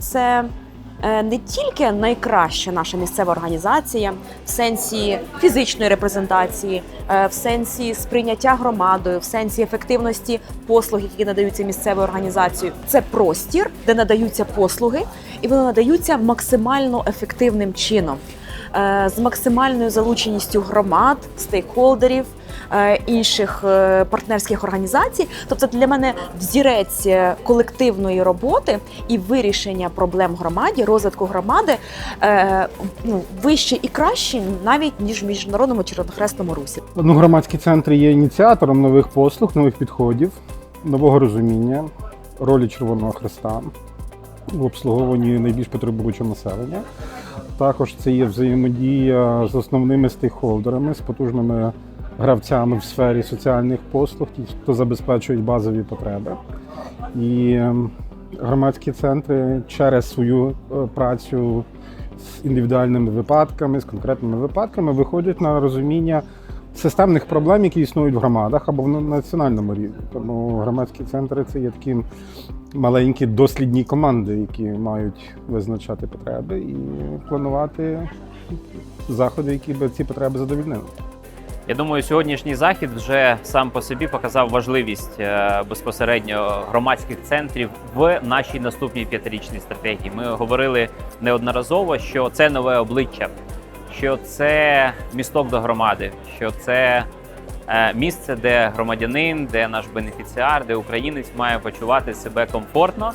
це е, не тільки найкраща наша місцева організація в сенсі фізичної репрезентації, е, в сенсі сприйняття громадою, в сенсі ефективності послуг, які надаються місцевою організацією. Це простір, де надаються послуги, і вони надаються максимально ефективним чином. Е, З максимальною залученістю громад, стейкхолдерів, е, інших е, партнерських організацій. Тобто для мене взірець колективної роботи і вирішення проблем громаді, розвитку громади ну, вище і краще навіть ніж в міжнародному червонохресному русі. Ну, громадські центри є ініціатором нових послуг, нових підходів, нового розуміння ролі Червоного Хреста в обслуговуванні найбільш потребуючого населення. Також це є взаємодія з основними стейкхолдерами, з потужними гравцями в сфері соціальних послуг, ті, хто забезпечують базові потреби. І ем, громадські центри через свою е, працю з індивідуальними випадками, з конкретними випадками виходять на розуміння системних проблем, які існують в громадах або на національному рівні. Тому громадські центри це є такі маленькі дослідні команди, які мають визначати потреби і планувати заходи, які би ці потреби задовільнили. Я думаю, сьогоднішній захід вже сам по собі показав важливість е, безпосередньо громадських центрів в нашій наступній п'ятирічній стратегії. Ми говорили неодноразово, що це нове обличчя, що це місток до громади, що це е, місце, де громадянин, де наш бенефіціар, де українець має почувати себе комфортно,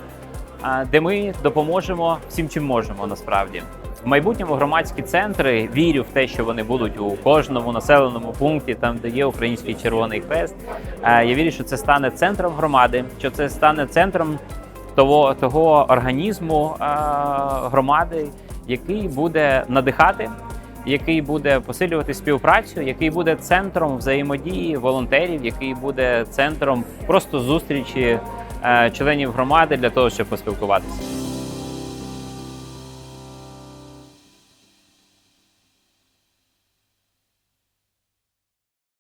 де ми допоможемо всім, чим можемо насправді. В майбутньому громадські центри вірю в те, що вони будуть у кожному населеному пункті, там де є український червоний хрест. Е, Я вірю, що це стане центром громади, що це стане центром того, того організму е, громади, який буде надихати, який буде посилювати співпрацю, який буде центром взаємодії волонтерів, який буде центром просто зустрічі е, членів громади для того, щоб поспілкуватися.